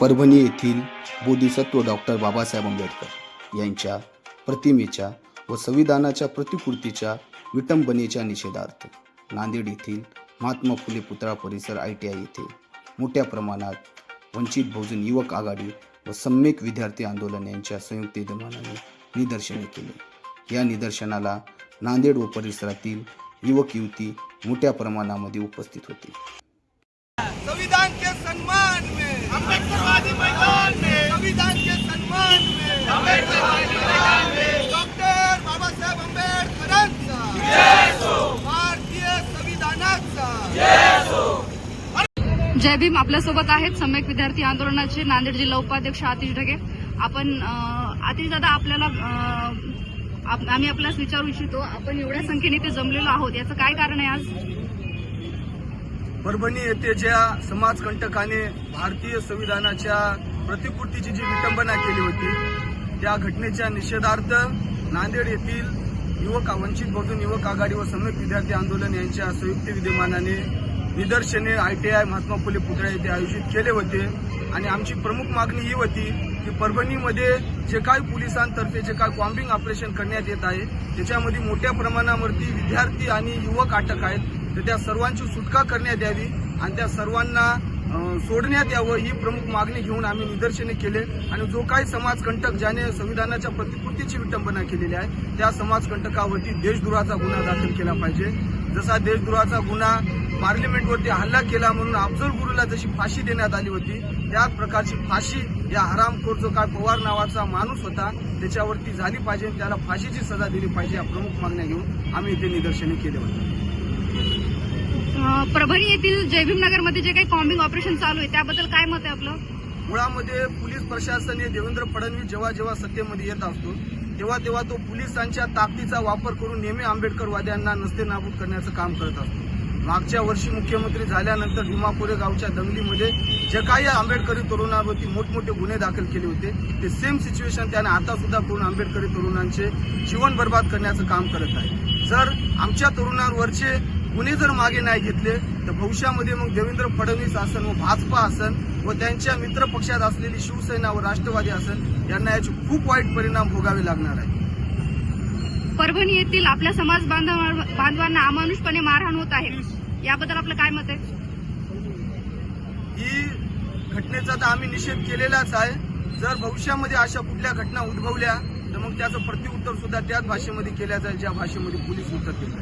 परभणी येथील बोधिसत्व डॉक्टर बाबासाहेब आंबेडकर यांच्या प्रतिमेच्या व संविधानाच्या प्रतिकृतीच्या विटंबनेच्या निषेधार्थ नांदेड येथील महात्मा फुले पुतळा परिसर आय टी आय येथे मोठ्या प्रमाणात वंचित बहुजन युवक आघाडी व सम्यक विद्यार्थी आंदोलन यांच्या संयुक्त विद्यमानाने निदर्शने केले. या निदर्शनाला नांदेड व परिसरातील युवक युवती मोठ्या प्रमाणामध्ये उपस्थित होते. संविधान के सन्मान में अम्बेडकरवादी मैदान में संविधान के सम्मान में अम्बेडकरवादी मैदान में। डॉक्टर बाबासाहेब आंबेडकरांचा भारतीय संविधानाचा। जय भीम आपल्यासोबत आहेत सम्यक विद्यार्थी आंदोलनाचे नांदेड जिल्हा उपाध्यक्ष आतिश ढगे. आपण आतिश दादा आपल्याला आम्ही आपल्यास विचारू इच्छितो आपण एवढ्या संख्येने इथे जमलेलो आहोत. याचं काय कारण आहे आज? परभणी येथे ज्या समाजकंटकाने भारतीय संविधानाच्या प्रतिकृतीची जी विटंबना केली होती त्या घटनेच्या निषेधार्थ नांदेड येथील युवक वंचित बहुजन युवक आघाडी व संयुक्त विद्यार्थी आंदोलन यांच्या संयुक्त विद्यमानाने निदर्शने आयटीआय महात्मा फुले पुतळा येथे आयोजित केले होते. आणि आमची प्रमुख मागणी ही होती की परभणीमध्ये जे काही पोलिसांतर्फे जे काही कॉम्बिंग ऑपरेशन करण्यात येत आहे त्याच्यामध्ये मोठ्या प्रमाणावरती विद्यार्थी आणि युवक अटक आहेत. तर त्या सर्वांची सुटका करण्यात यावी आणि त्या सर्वांना सोडण्यात यावं ही प्रमुख मागणी घेऊन आम्ही निदर्शने केले. आणि जो काही समाजकंटक ज्याने संविधानाच्या प्रतिकृतीची विटंबना केलेली आहे त्या समाजकंटकावरती देशद्रोहाचा गुन्हा दाखल केला पाहिजे. जसा देशद्रोहाचा गुन्हा पार्लिमेंटवरती हल्ला केला म्हणून अफजल गुरुला जशी फाशी देण्यात आली होती त्याच प्रकारची फाशी या हरामखोर जो काय पवार नावाचा माणूस होता त्याच्यावरती झाली पाहिजे त्याला फाशीची सजा दिली पाहिजे या प्रमुख मागण्या घेऊन आम्ही इथे निदर्शने केले होते परभणी येथील जयभीमनगरमध्ये जे काही कॉम्बिंग ऑपरेशन चालू आहे त्याबद्दल काय मत आहे आपलं? मुळामध्ये पोलीस प्रशासन हे देवेंद्र फडणवीस जेव्हा जेव्हा सत्तेमध्ये येत असतो तेव्हा तेव्हा तो पोलिसांच्या ताकदीचा वापर करून नेहमी आंबेडकरवाद्यांना नसते नाबूद करण्याचं काम करत असतो. मागच्या वर्षी मुख्यमंत्री झाल्यानंतर भीमापुरे गावच्या दंगलीमध्ये जे काही आंबेडकरी तरुणांवरती मोठमोठे गुन्हे दाखल केले होते ते सेम सिच्युएशन त्याने आता सुद्धा करून आंबेडकरी तरुणांचे जीवन बर्बाद करण्याचं काम करत आहे. जर आमच्या तरुणांवरचे गुन्हे जर मागे नाही घेतले तर भविष्यामध्ये मग देवेंद्र फडणवीस असन व भाजपा असन व त्यांच्या मित्र पक्षात असलेली शिवसेना व राष्ट्रवादी असन यांना याचे खूप वाईट परिणाम भोगावे लागणार आहे परभणी येथील आपल्या समाज बांधव- बांधवांना अमानुषपणे मारहाण होत आहे. याबद्दल आपलं काय मत आहे? ही घटनेचा तर आम्ही निषेध केलेलाच आहे. जर भविष्यामध्ये अशा कुठल्या घटना उद्भवल्या तर मग त्याचं प्रत्युत्तर सुद्धा त्याच भाषेमध्ये केल्या जाईल ज्या भाषेमध्ये पोलीस उत्तर देत